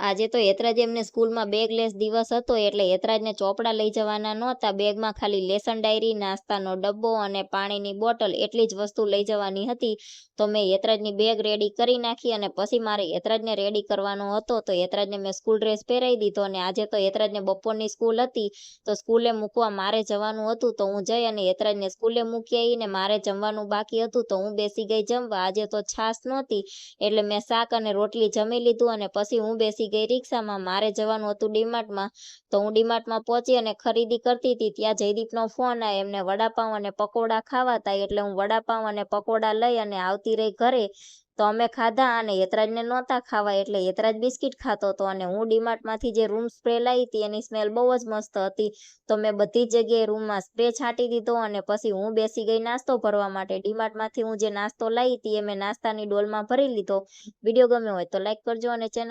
આજે તો હેતરાજ એમને સ્કૂલમાં બેગ લેસ દિવસ હતો એટલે હેતરાજને ચોપડા લઈ જવાના નહોતા. બેગમાં ખાલી લેસન ડાયરી, નાસ્તાનો ડબ્બો અને પાણીની બોટલ એટલી જ વસ્તુ લઈ જવાની હતી. તો મેં હેતરાજની બેગ રેડી કરી નાખી અને પછી મારે હેતરાજને રેડી કરવાનો હતો. તો હેતરાજને મેં સ્કૂલ ડ્રેસ પહેરાવી દીધો અને આજે તો હેતરાજને બપોરની સ્કૂલ હતી. તો સ્કૂલે મૂકવા મારે જવાનું હતું. તો હું જઈ અને હેતરાજને સ્કૂલે મૂકી આવીને મારે જમવાનું બાકી હતું. તો હું બેસી ગઈ જમવા. આજે તો છાશ નહોતી. એટલે મેં શાક અને રોટલી જમી લીધું અને પછી હું બેસી ગઈ રિક્ષામાં મારે જવાનું હતું ડીમાર્ટમાં, તો હું ડીમાર્ટમાં પહોંચી અને ખરીદી કરતી હતી. ત્યાં જયદીપનો ફોન આવ્યો એમને વડાપાઉં અને પકોડા ખાવા હતા, એટલે હું વડાપાઉં અને પકોડા લઈ અને આવતી રહી ઘરે. તો અમે ખાધા અને યતરાજને નહોતા ખાવા, એટલે યતરાજ બિસ્કિટ ખાતો હતો અને હું ડીમાર્ટમાંથી જે રૂમ સ્પ્રે લાવી હતી, એની સ્મેલ બહુ જ મસ્ત હતી. તો મેં બધી જ જગ્યાએ રૂમમાં સ્પ્રે છાંટી દીધો અને પછી હું બેસી ગઈ નાસ્તો ભરવા માટે. ડીમાર્ટમાંથી હું જે નાસ્તો લાવી હતી, એ મેં નાસ્તાની ડોલમાં ભરી લીધો. વીડિયો ગમ્યો હોય તો લાઈક કરજો અને ચેનલ